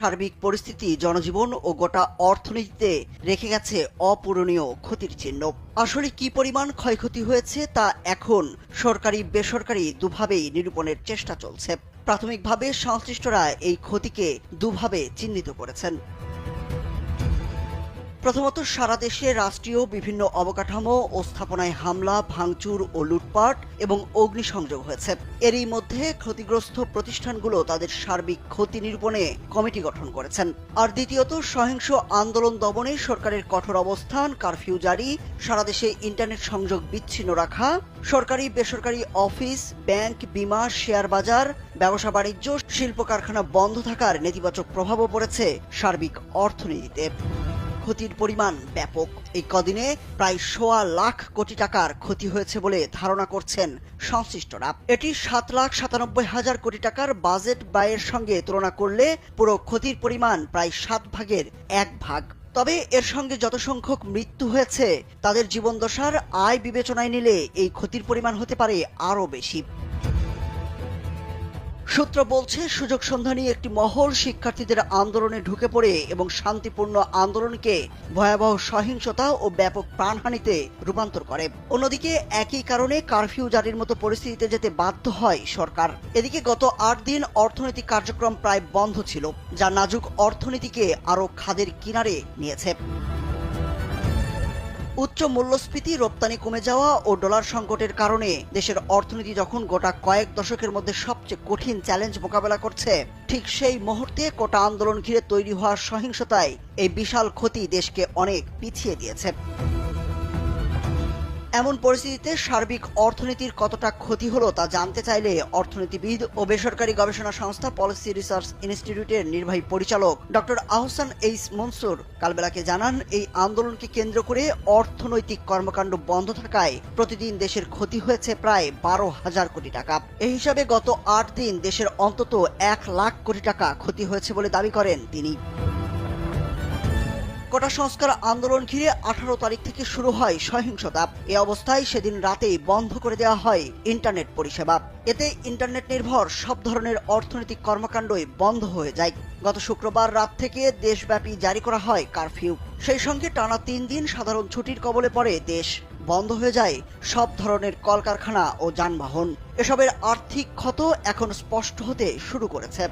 সার্বিক পরিস্থিতি, জনজীবন ও গোটা অর্থনীতিতে রেখে গেছে অপূরণীয় ক্ষতির চিহ্ন। আসলে কি পরিমাণ ক্ষয়ক্ষতি হয়েছে তা এখন সরকারি বেসরকারি দুভাবেই নিরূপণের চেষ্টা চলছে। প্রাথমিকভাবে সংশ্লিষ্টরা এই ক্ষতিকে দুভাবে চিহ্নিত করেছেন। প্রথমত সারা দেশে রাষ্ট্রীয় বিভিন্ন অবকাঠামো ও স্থাপনায় হামলা, ভাঙচুর ও লুটপাট এবং অগ্নিসংযোগ হয়েছে। এরই মধ্যে ক্ষতিগ্রস্ত প্রতিষ্ঠানগুলো তাদের সার্বিক ক্ষতি নিরূপণে কমিটি গঠন করেছেন। আর দ্বিতীয়ত, সহিংস আন্দোলন দমনে সরকারের কঠোর অবস্থান, কারফিউ জারি, সারা দেশে ইন্টারনেট সংযোগ বিচ্ছিন্ন রাখা, সরকারি, বেসরকারি অফিস, ব্যাংক, বিমা, শেয়ার বাজার, ব্যবসা বাণিজ্য শিল্প কারখানা বন্ধ থাকার নেতিবাচক প্রভাবও পড়েছে সার্বিক অর্থনীতিতে। ক্ষতির পরিমাণ ব্যাপক। এই কদিনে প্রায় সোয়া লাখ কোটি টাকার ক্ষতি হয়েছে বলে ধারণা করছেন সংশ্লিষ্টরা। এটি সাত লাখ সাতানব্বই হাজার কোটি টাকার বাজেট ব্যয়ের সঙ্গে তুলনা করলে পুরো ক্ষতির পরিমাণ প্রায় সাত ভাগের এক ভাগ। তবে এর সঙ্গে যত সংখ্যক মৃত্যু হয়েছে, তাদের জীবনদশার আয় বিবেচনায় নিলে এই ক্ষতির পরিমাণ হতে পারে আরও বেশি। সূত্র বলছে, সুযোগ সন্ধানী একটি মহল শিক্ষার্থীদের আন্দোলনে ঢুকে পড়ে এবং শান্তিপূর্ণ আন্দোলনকে ভয়াবহ সহিংসতা ও ব্যাপক প্রাণহানিতে রূপান্তর করে। অন্যদিকে, একই কারণে কারফিউ জারির মতো পরিস্থিতিতে যেতে বাধ্য হয় সরকার। এদিকে গত আট দিন অর্থনৈতিক কার্যক্রম প্রায় বন্ধ ছিল, যা নাজুক অর্থনীতিকে আরও খাদের কিনারে নিয়েছে। উচ্চ মূল্যস্ফীতি, রপ্তানি কমে যাওয়া ও ডলার সংকটের কারণে দেশের অর্থনীতি যখন গোটা কয়েক দশকের মধ্যে সবচেয়ে কঠিন চ্যালেঞ্জ মোকাবেলা করছে, ঠিক সেই মুহূর্তে কোটা আন্দোলন ঘিরে তৈরি হওয়া সহিংসতায় এই বিশাল ক্ষতি দেশকে অনেক পিছিয়ে দিয়েছে। এমন পরিস্থিতিতে সার্বিক অর্থনীতির কতটা ক্ষতি হলো তা জানতে চাইলে অর্থনীতিবিদ ও বেসরকারি গবেষণা সংস্থা পলিসি রিসার্চ ইনস্টিটিউটের নির্বাহী পরিচালক ডক্টর আহসান এইস মনসুর কালবেলাকে জানান, এই আন্দোলনকে কেন্দ্র করে অর্থনৈতিক কর্মকাণ্ড বন্ধ থাকায় প্রতিদিন দেশের ক্ষতি হয়েছে প্রায় বারো হাজার কোটি টাকা। এই হিসাবে গত আট দিন দেশের অন্তত এক লাখ কোটি টাকা ক্ষতি হয়েছে বলে দাবি করেন তিনি। কোটা সংস্কার আন্দোলন ঘিরে আঠারো তারিখ থেকে শুরু হয় সহিংসতা। এ অবস্থায় সেদিন রাতেই বন্ধ করে দেওয়া হয় ইন্টারনেট পরিষেবা। এতে ইন্টারনেট নির্ভর সব ধরনের অর্থনৈতিক কর্মকাণ্ডই বন্ধ হয়ে যায়। গত শুক্রবার রাত থেকে দেশব্যাপী জারি করা হয় কারফিউ। সেই সঙ্গে টানা তিন দিন সাধারণ ছুটির কবলে পড়ে দেশ। বন্ধ হয়ে যায় সব ধরনের কলকারখানা ও যানবাহন। এসবের আর্থিক ক্ষত এখন স্পষ্ট হতে শুরু করেছে।